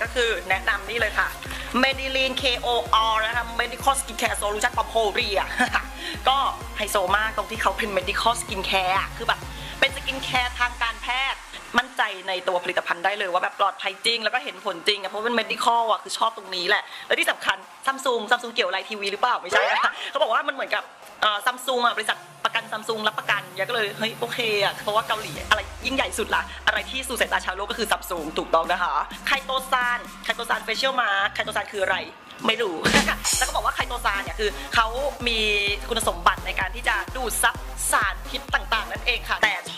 ก็คือแนะนำนี่เลยค่ะ Medilline KOR นะคะ Medical Skincare Solution for Korea ก็ไฮโซมากตรงที่เขาเป็น Medical Skincare คือแบบเป็นสกินแคร์ทางการแพทย์ ในตัวผลิตภัณฑ์ได้เลยว่าแบบปลอดภัยจริง แล้วก็เห็นผลจริงอะเพราะเป็น medical อะคือชอบตรงนี้แหละ และที่สำคัญซัมซุงซัมซุงเกี่ยวอะไรทีวีหรือเปล่าไม่ใช่นะเขาบอกว่ามันเหมือนกับซัมซุงอะบริษัทประกันซัมซุงรับประกันยาก็เลยเฮ้ยโอเคอะเพราะว่าเกาหลีอะไรยิ่งใหญ่สุดละอะไรที่สู่สายตาชาวโลกก็คือซัมซุงถูกต้องนะคะไคโตซานไคโตซานเฟเชียลมาไคโตซานคืออะไร ไม่รู้ แล้วก็บอกว่าไคโตซานเนี่ยคือเขามีคุณสมบัติในการที่จะดูดซับสารพิษต่างๆ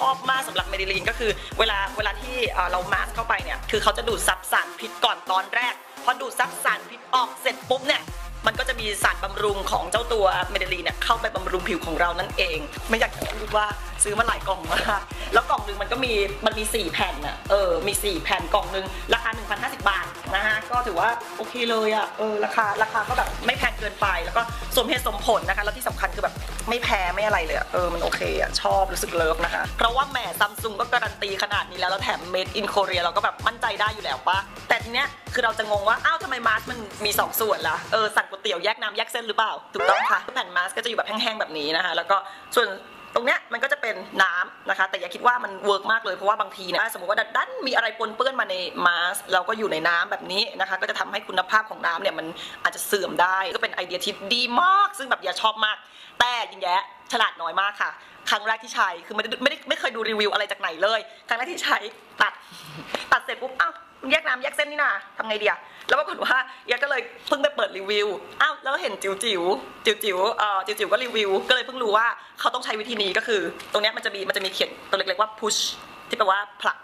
องค่ะแต่ชอบมากสำหรับเมดิลีนก็คือเวลาเวลาที่เรามาสเข้าไปเนี่ยคือเขาจะดูดซับสารพิษก่อนตอนแรก พอดูดซับสารพิษออกเสร็จปุ๊บเนี่ยมันก็จะมีสารบำรุงของเจ้าตัวเมดิลีนเนี่ยเข้าไปบำรุงผิวของเรานั่นเอง ไม่อยากจะพูดว่าซื้อมาหลายกล่องมากแล้วกล่องหนึ่งมันก็มีมันมี 4 แผ่นอะเออมี 4 แผ่นกล่องหนึ่งราคา 1,050 บาทนะฮะก็ถือว่าโอเคเลยอะเออราคาราคาก็แบบไม่แพงเกินไปแล้วก็สมเหตุสมผลนะคะแล้วที่สำคัญคือแบบ ไม่แพ้ไม่อะไรเลยอะเออมันโอเคอะชอบรู้สึกเลิฟนะคะ เพราะว่าแหมซัมซุงก็การันตีขนาดนี้แล้วแล้วแถม made in Korea เราก็แบบมั่นใจได้อยู่แล้วปะแต่ทีเนี้ยคือเราจะงงว่าอ้าวทำไมมาสมันมี 2 ส่วนล่ะเออสั่งก๋วยเตี๋ยวแยกน้ำแยกเส้นหรือเปล่าถูกต้องค่ะแผ่นมาสก็จะอยู่แบบแห้งๆแบบนี้นะคะแล้วก็ส่วน ตรงเนี้ยมันก็จะเป็นน้ำนะคะ แต่อย่าคิดว่ามันเวิร์กมากเลยเพราะว่าบางทีเนี่ยสมมติว่าดันมีอะไรปนเปื้อนมาในมาสเราก็อยู่ในน้ำแบบนี้นะคะ ก็จะทำให้คุณภาพของน้ำเนี่ยมันอาจจะเสื่อมได้ก็เป็นไอเดียที่ดีมาก ซึ่งแบบอย่าชอบมาก แต่ยิงแย้ฉลาดน้อยมากค่ะ ครั้งแรกที่ใช้คือไม่ได้ไม่ได้ไม่เคยดูรีวิวอะไรจากไหนเลย ครั้งแรกที่ใช้ตัดเสร็จปุ๊บอ้าว แยกน้ำแยกเส้นนี่นาทำไงดีอะแล้วปรากฏว่ายาก็เลยเพิ่งไปเปิดรีวิว อ้าวแล้วเห็นจิ๋วจิ๋วจิ๋วจิ๋วเอ่อจิ๋วจิ๋วก็รีวิว ก็เลยเพิ่งรู้ว่าเขาต้องใช้วิธีนี้ก็คือ ตรงเนี้ยมันจะมีมันจะมีเขียนตัวเล็กๆว่า push ที่แปลว่าผลัก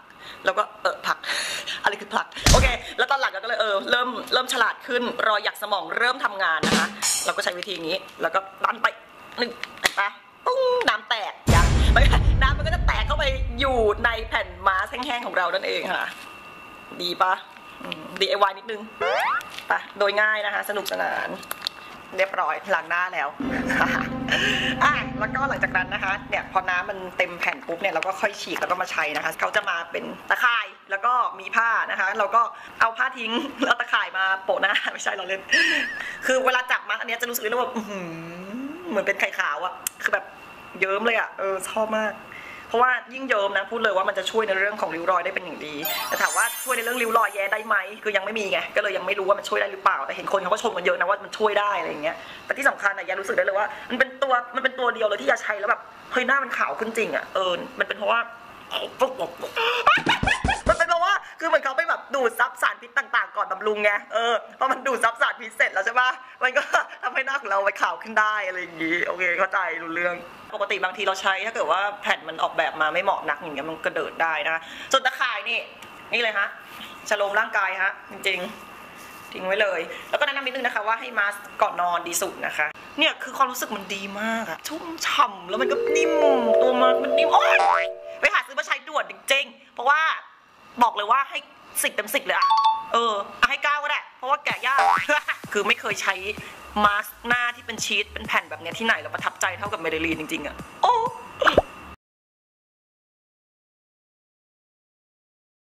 แล้วก็เออผลัก อะไรคือผลัก โอเค แล้วตอนหลังเราก็เลยเออเริ่มเริ่มฉลาดขึ้น รอยหยักสมองเริ่มทำงานนะคะ เราก็ใช้วิธีนี้ แล้วก็ดันไปหนึ่งเห็นปะปุ้งน้ำแตกยังนก็น้ำมันก็จะแตกเข้าไปอยู่ในแผ่นมาสแห้งๆของเรานั่นเองค่ะ ดีปะ DIY นิดนึงไปะโดยง่ายนะคะ สนุกสนาน เรียบร้อยหล้างหน้าแล้วอะแล้วก็หลังจากนั้นนะคะเนี่ยพอน้ำมันเต็มแผ่นปุ๊บเนี่ยเราก็ค่อยฉีกแล้วก็มาใช้นะคะเขาจะมาเป็นตะข่ายแล้วก็มีผ้านะคะ เราก็เอาผ้าทิ้งแล้วตะข่ายมาโปะหน้าไม่ใช่เราเล่น คือเวลาจับมาอันนี้จะรู้สึกเลยว่าเหมือนเป็นไข่ขาวอะคือแบบเยิ้มเลยอะเออชอบมาก เพราะว่ายิ่งเยิ้มนะพูดเลยว่ามันจะช่วยในเรื่องของริ้วรอยได้เป็นอย่างดีแต่ถามว่าช่วยในเรื่องริ้วรอยแย่ได้ไหมคือยังไม่มีไงก็เลยยังไม่รู้ว่ามันช่วยได้หรือเปล่า แต่เห็นคนเขาก็ชมกันเยอะนะว่ามันช่วยได้อะไรอย่างเงี้ยแต่ที่สำคัญอะยารู้สึกได้เลยว่า มันเป็นตัวมันเป็นตัวเดียวเลยที่ยาใช้แล้วแบบเฮ้ยหน้ามันขาวขึ้นจริงอะเออมันเป็นเพราะว่า คือมือนเขาไปแบบดูดซับสารพิษต่างๆ ก่อนบำรุงไง เออพอมันดูดซับสารพิษเสร็จแล้วใช่ปะมันก็ทำให้หน้าของเราไปขาวขึ้นได้อะไรอย่างงี้ โอเค เข้าใจรู้เรื่อง ปกติบางทีเราใช้ถ้าเกิดว่าแผ่นมันออกแบบมาไม่เหมาะนักอย่างเงี้ยมันกระเดิดได้นะส่วนตะข่ายนี่ นี่เลยฮะชะโลมร่างกายฮะ จริงๆ ทิ้งไว้เลย แล้วก็แนะนำนิดนึงนะคะว่าให้มาสก์ก่อนนอนดีสุดนะคะ เนี่ยคือความรู้สึกมันดีมากอะชุ่มฉ่ำแล้วมันก็นิ่มตัวมันมันนิ่มโอ๊ยไปหาซื้อมาใช้ด่วนจริงๆ เพราะว่า บอกเลยว่าให้สิบเต็มสิบเลยอะเออเอาให้เก้าก็ได้ เพราะว่าแกะยาก คือไม่เคยใช้มาสก์หน้าที่เป็นชีสเป็นแผ่นแบบเนี้ยที่ไหนแล้วประทับใจเท่ากับเมเดลีนจริงๆอะ